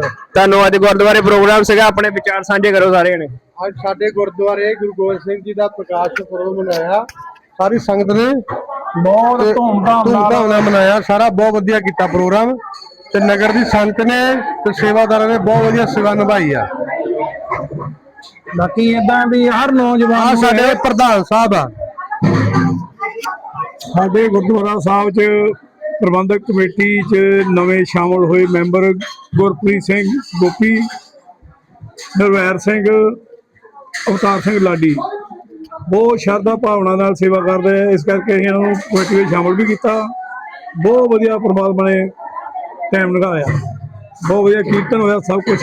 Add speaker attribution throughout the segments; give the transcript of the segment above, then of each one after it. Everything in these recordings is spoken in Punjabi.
Speaker 1: ਤੁਹਾਨੂੰ ਅੱਜ ਗੁਰਦੁਆਰੇ ਪ੍ਰੋਗਰਾਮ ਸੀਗਾ ਆਪਣੇ ਵਿਚਾਰ ਸਾਂਝੇ ਕਰੋ ਸਾਰੇ ਜਣੇ।
Speaker 2: ਅੱਜ ਸਾਡੇ ਗੁਰਦੁਆਰੇ ਗੁਰੂ ਗੋਬਿੰਦ ਸਿੰਘ ਜੀ ਦਾ ਪ੍ਰਕਾਸ਼ ਪੁਰਬ ਮਨਾਇਆ। ਸਾਰੀ ਸੰਗਤ ਨੇ
Speaker 3: ਬਹੁਤ ਧੂਮਧਾਮ ਨਾਲ
Speaker 2: ਮਨਾਇਆ। ਸਾਰਾ ਬਹੁਤ ਵਧੀਆ ਕੀਤਾ ਪ੍ਰੋਗਰਾਮ। ਤੇ ਨਗਰ ਦੀ ਸੰਗਤ ਨੇ ਤੇ ਸੇਵਾਦਾਰਾਂ ਨੇ ਬਹੁਤ ਵਧੀਆ ਸੇਵਾ ਨਿਭਾਈ ਆ।
Speaker 3: ਬਾਕੀ ਇਦਾਂ ਵੀ ਹਰ ਨੌਜਵਾਨ
Speaker 2: ਆ ਸਾਡੇ ਪ੍ਰਧਾਨ ਸਾਹਿਬ ਆ।
Speaker 4: ਸਾਡੇ ਗੁਰਦੁਆਰਾ ਸਾਹਿਬ 'ਚ ਪ੍ਰਬੰਧਕ ਕਮੇਟੀ 'ਚ ਨਵੇਂ ਸ਼ਾਮਲ ਹੋਏ ਮੈਂਬਰ ਗੁਰਪ੍ਰੀਤ ਸਿੰਘ, ਗੋਪੀ, ਨਰਵੈਰ ਸਿੰਘ, ਅਵਤਾਰ ਸਿੰਘ ਲਾਡੀ। ਬਹੁਤ ਸ਼ਰਧਾ ਭਾਵਨਾ ਨਾਲ ਸੇਵਾ ਕਰਦੇ ਆ। ਇਸ ਕਰਕੇ ਅਸੀਂ ਇਹਨਾਂ ਨੂੰ ਕਮੇਟੀ ਵਿੱਚ ਸ਼ਾਮਲ ਵੀ ਕੀਤਾ। ਬਹੁਤ ਵਧੀਆ ਪਰਮਾਤਮਾ ਨੇ ਟਾਈਮ ਲਗਾਇਆ ਬਹੁਤ ਵਧੀਆ ਕੀਰਤਨ ਹੋਇਆ ਸਭ ਕੁਝ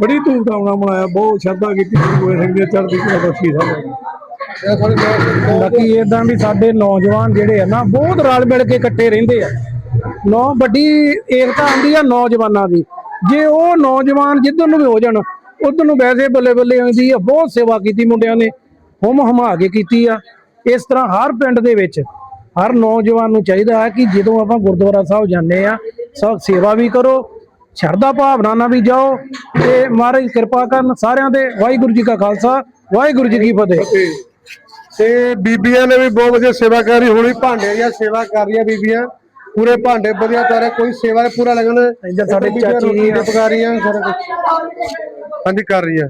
Speaker 4: ਬੜੀ ਧੂਮਧਾਮ ਨਾਲ ਮਨਾਇਆ। ਬਹੁਤ ਸ਼ਰਧਾ ਕੀਤੀ ਗੁਰੂ ਗੋਬਿੰਦ ਸਿੰਘ ਜੀ ਦੀ ਚੜ੍ਹਦੀ ਕਲਾ ਬਖਸ਼ੀ ਸਾਹਿਬ
Speaker 3: ਬਾਕੀ ਇਦਾਂ ਵੀ ਸਾਡੇ ਨੌਜਵਾਨ ਜਿਹੜੇ ਆ ਨਾ, ਬਹੁਤ ਰਲ ਮਿਲ ਕੇ ਇਕੱਠੇ ਰਹਿੰਦੇ ਆ। ਨੌ ਵੱਡੀ ਏਕਤਾ ਹੁੰਦੀ ਆ ਨੌਜਵਾਨਾਂ ਦੀ। ਜੇ ਉਹ ਨੌਜਵਾਨ ਜਿੱਧਰ ਨੂੰ ਵੀ ਹੋ ਜਾਣ, ਉਧਰ ਨੂੰ ਵੈਸੇ ਬੱਲੇ ਬੱਲੇ ਹੁੰਦੀ ਆ, ਬਹੁਤ ਸੇਵਾ ਕੀਤੀ ਮੁੰਡਿਆਂ ਨੇ, ਹੁਮ ਹਮਾ ਕੇ ਕੀਤੀ ਆ। ਇਸ ਤਰ੍ਹਾਂ ਹਰ ਪਿੰਡ ਦੇ ਵਿੱਚ ਹਰ ਨੌਜਵਾਨ ਨੂੰ ਚਾਹੀਦਾ ਹੈ ਕਿ ਜਦੋਂ ਆਪਾਂ ਗੁਰਦੁਆਰਾ ਸਾਹਿਬ ਜਾਂਦੇ ਆ, ਸਭ ਸੇਵਾ ਵੀ ਕਰੋ, ਸ਼ਰਧਾ ਭਾਵਨਾ ਨਾਲ ਵੀ ਜਾਓ ਤੇ ਮਹਾਰਾਜ ਕਿਰਪਾ ਕਰਨ ਸਾਰਿਆਂ ਦੇ। ਵਾਹਿਗੁਰੂ ਜੀ ਕਾ ਖਾਲਸਾ, ਵਾਹਿਗੁਰੂ ਜੀ ਕੀ ਫਤਿਹ।
Speaker 2: ਤੇ ਬੀਬੀਆਂ ਨੇ ਵੀ ਬਹੁਤ ਵਧੀਆ ਸੇਵਾ ਕਰ ਰਹੀ ਹੁਣੀ ਭਾਂਡੇ ਦੀਆਂ ਸੇਵਾ ਕਰ ਰਹੀਆਂ ਬੀਬੀਆਂ ਪੂਰੇ ਭਾਂਡੇ ਵਧੀਆ ਤਾਰੇ ਕੋਈ ਸੇਵਾ ਦੇ ਪੂਰਾ ਲੱਗਣ
Speaker 3: ਇੱਧਰ ਸਾਡੇ ਚਾਚੀ ਜੀ।
Speaker 2: ਪਕਾ ਰਹੀਆਂ ਸਾਰਾ ਕੁਛ ਹਾਂਜੀ ਕਰ ਰਹੀ ਆ